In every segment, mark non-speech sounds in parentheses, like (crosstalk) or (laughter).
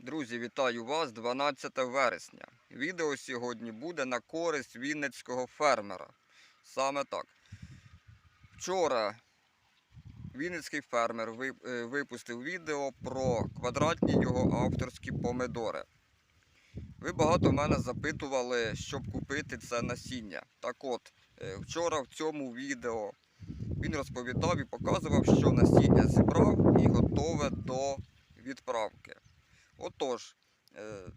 Друзі, вітаю вас 12 вересня. Відео сьогодні буде на користь вінницького фермера. Саме так. Вчора вінницький фермер е, випустив відео про квадратні його авторські помидори. Ви багато мене запитували, щоб купити це насіння. Так от, е, вчора в цьому відео він розповідав і показував, що насіння зібрав і готове до відправки. Отож, е,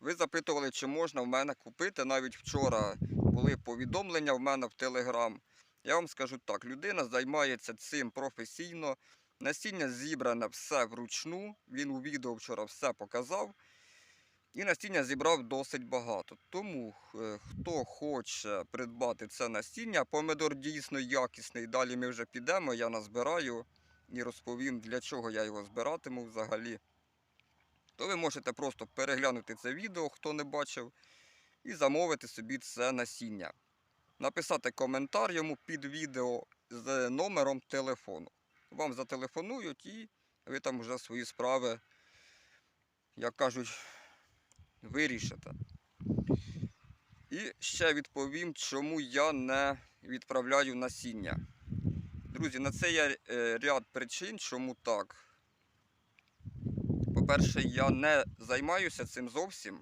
ви запитували, чи можна в мене купити. Навіть вчора були повідомлення в мене в Телеграм. Я вам скажу так: людина займається цим професійно. Насіння зібране все вручну. Він у відео вчора все показав. І насіння зібрав досить багато. Тому е, хто хоче придбати це насіння, помидор дійсно якісний. Далі ми вже підемо, я назбираю і розповім, для чого я його збиратиму взагалі то ви можете просто переглянути це відео, хто не бачив, і замовити собі це насіння. Написати коментар йому під відео з номером телефону. Вам зателефонують і ви там вже свої справи, як кажуть, вирішите. І ще відповім, чому я не відправляю насіння. Друзі, на це є е, ряд причин, чому так. По-перше, я не займаюся цим зовсім.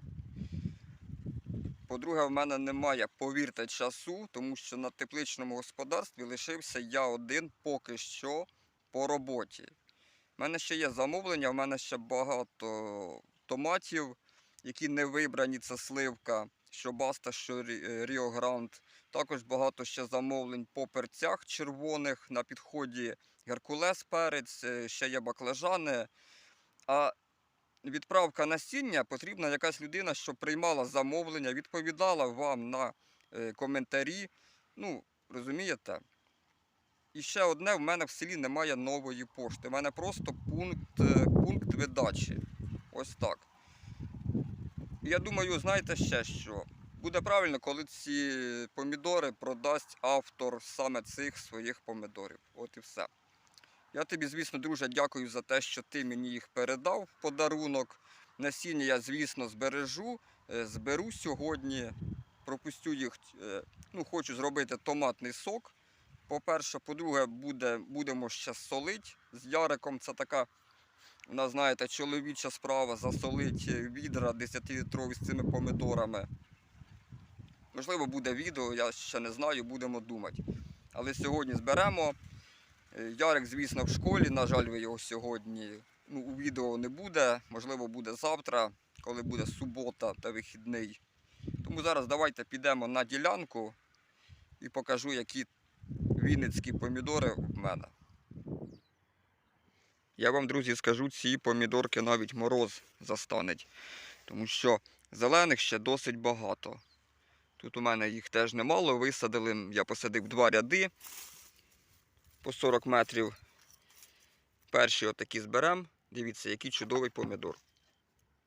По-друге, в мене немає, повірте, часу, тому що на тепличному господарстві лишився я один поки що по роботі. У мене ще є замовлення, в мене ще багато томатів, які не вибрані, це сливка, що Баста, що Ріо Гранд. Також багато ще замовлень по перцях червоних на підході Геркулес перець, е, ще є баклажани. А відправка насіння потрібна якась людина, що приймала замовлення, відповідала вам на е, коментарі. Ну, розумієте? І ще одне, в мене в селі немає нової пошти. У мене просто пункт, е, пункт видачі. Ось так. Я думаю, знаєте ще що? Буде правильно, коли ці помідори продасть автор саме цих своїх помідорів. От і все. Я тобі, звісно, друже, дякую за те, що ти мені їх передав подарунок. Насіння я, звісно, збережу. Е, Зберу сьогодні, пропустю їх. е, Ну, хочу зробити томатний сок. По-перше, по-друге, буде, будемо ще солити з Яриком. Це така, нас, знаєте, чоловіча справа засолить відра 10-літрові з цими помидорами. Можливо, буде відео, я ще не знаю, будемо думати. Але сьогодні зберемо. Е, Ярик, звісно, в школі. На жаль, ви його сьогодні ну, у відео не буде. Можливо, буде завтра, коли буде субота та вихідний. Тому зараз давайте підемо на ділянку і покажу, які вінницькі помідори в мене. Я вам, друзі, скажу, ці помідорки навіть мороз застанеть. Тому що зелених ще досить багато. Тут у мене їх теж немало. Висадили, я посадив два ряди по 40 метрів. Перші отакі зберемо. Дивіться, який чудовий помідор.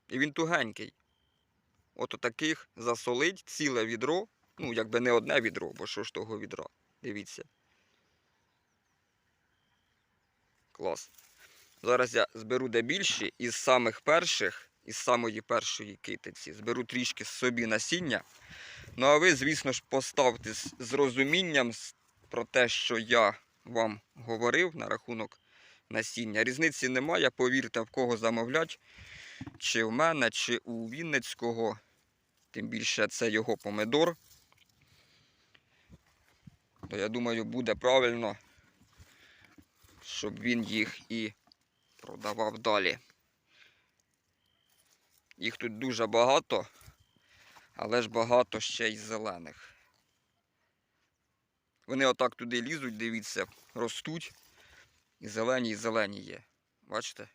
І він тугенький. От таких засолить ціле відро. Ну, якби не одне відро, бо що ж того відра. Дивіться. Клас. Зараз я зберу де більші із самих перших, із самої першої китиці. Зберу трішки собі насіння. Ну а ви, звісно ж, поставте з розумінням про те, що я вам говорив на рахунок насіння. Різниці немає, повірте, в кого замовлять, чи в мене, чи у Вінницького. Тим більше це його помидор. То я думаю, буде правильно, щоб він їх і продавав далі. Їх тут дуже багато, але ж багато ще й зелених. Вони отак туди лізуть, дивіться, ростуть. І зелені, і зелені є. Бачите?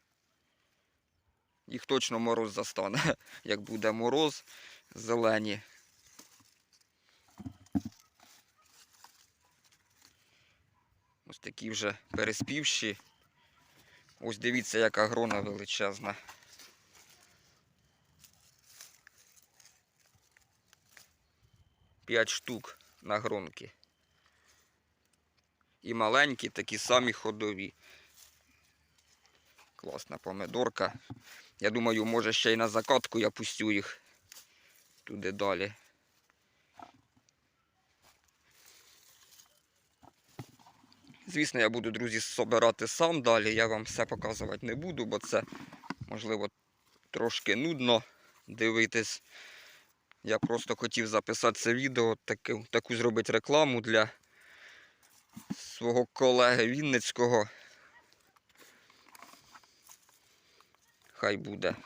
Їх точно мороз застане. (laughs) Як буде мороз, зелені. Ось такі вже переспівші. Ось дивіться, яка грона величезна. П'ять штук на гронки. І маленькі, такі самі ходові. Класна помидорка. Я думаю, може ще й на закатку я пустю їх туди далі. Звісно, я буду, друзі, собирати сам далі. Я вам все показувати не буду, бо це, можливо, трошки нудно дивитись. Я просто хотів записати це відео, таку, таку зробити рекламу для свого колеги Вінницького. Хай буде.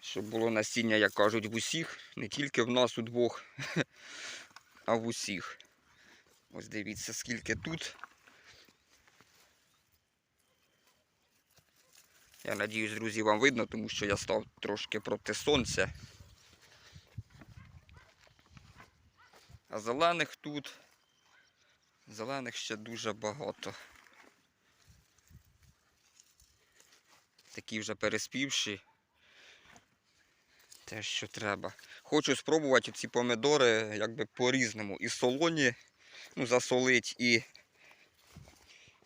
Щоб було насіння, як кажуть, в усіх, не тільки в нас у двох, (laughs) а в усіх. Ось дивіться, скільки тут. Я надіюсь, друзі, вам видно, тому що я став трошки проти сонця. А зелених тут, зелених ще дуже багато. Такі вже переспівші. Те, що треба. Хочу спробувати ці помидори якби по-різному. І солоні ну, засолить, і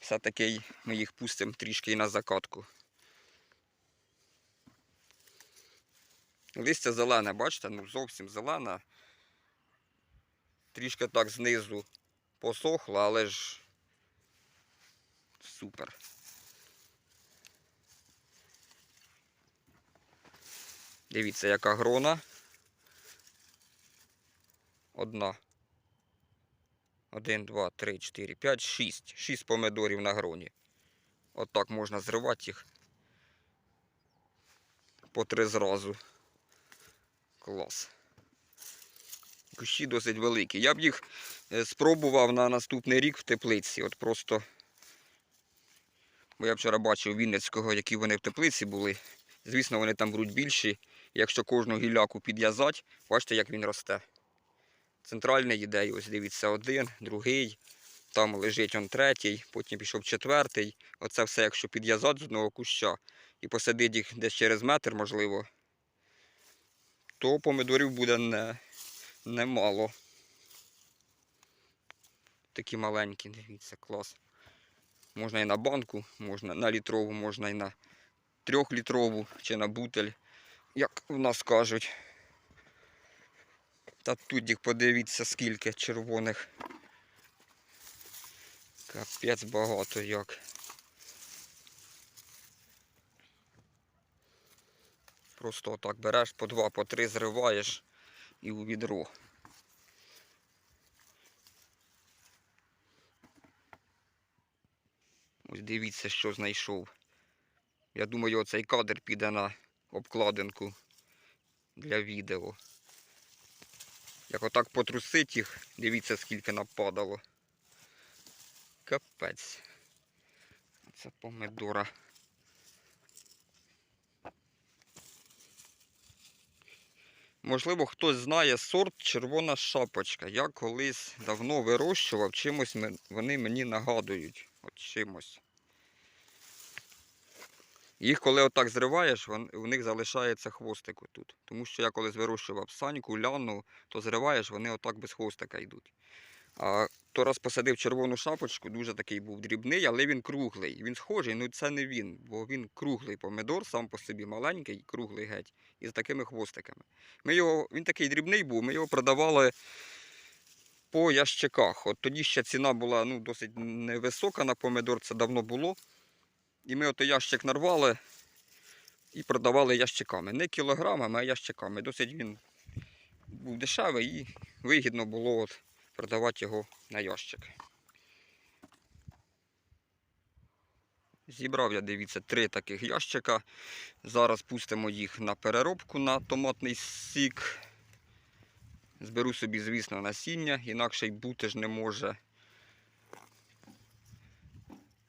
все-таки ми їх пустимо трішки і на закатку. Листя зелене, бачите, ну зовсім зелене. Трішки так знизу посохло, але ж супер. Дивіться, яка грона. Одна. Один, два, три, чотири, п'ять, шість. Шість помидорів на гроні. Отак можна зривати їх по три зразу. Клас. Кущі досить великі. Я б їх е, спробував на наступний рік в теплиці. От просто. Бо я вчора бачив Вінницького, які вони в теплиці були. Звісно, вони там будуть більші. Якщо кожну гілляку підв'язати, бачите, як він росте. Центральний ідея, ось дивіться, один, другий, там лежить он третій, потім пішов четвертий. Оце все, якщо підв'язати з одного куща і посадити їх десь через метр, можливо, то помидорів буде не, немало. Такі маленькі, дивіться, клас. Можна і на банку, можна на літрову, можна і на трьохлітрову чи на бутель, як в нас кажуть. Та тут їх подивіться скільки червоних. Капець багато як. Просто отак береш по два, по три зриваєш і у відро. Ось дивіться, що знайшов. Я думаю, оцей кадр піде на обкладинку для відео. Як отак потрусить їх, дивіться, скільки нападало. Капець. Це помидора. Можливо, хтось знає сорт червона шапочка. Я колись давно вирощував, чимось вони мені нагадують. От чимось. Їх коли отак зриваєш, у них залишається хвостик отут. Тому що я колись вирощував саньку, ляну, то зриваєш, вони отак без хвостика йдуть. А то раз посадив червону шапочку, дуже такий був дрібний, але він круглий. Він схожий, ну це не він, бо він круглий помидор, сам по собі маленький, круглий геть, із такими хвостиками. Ми його, він такий дрібний був, ми його продавали по ящиках. От тоді ще ціна була ну, досить невисока на помидор, це давно було. І ми ото ящик нарвали і продавали ящиками. Не кілограмами, а ящиками. Досить він був дешевий і вигідно було от продавати його на ящик. Зібрав я, дивіться, три таких ящика. Зараз пустимо їх на переробку на томатний сік. Зберу собі, звісно, насіння, інакше й бути ж не може.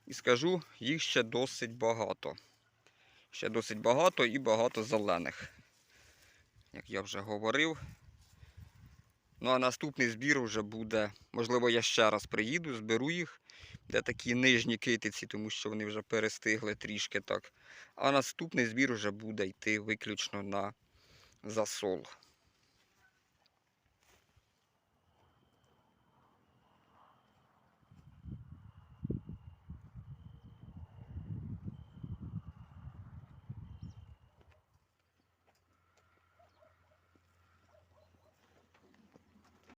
І скажу, їх ще досить багато. Ще досить багато і багато зелених. Як я вже говорив. Ну а наступний збір вже буде. Можливо, я ще раз приїду, зберу їх, де такі нижні китиці, тому що вони вже перестигли трішки так. А наступний збір вже буде йти виключно на засол.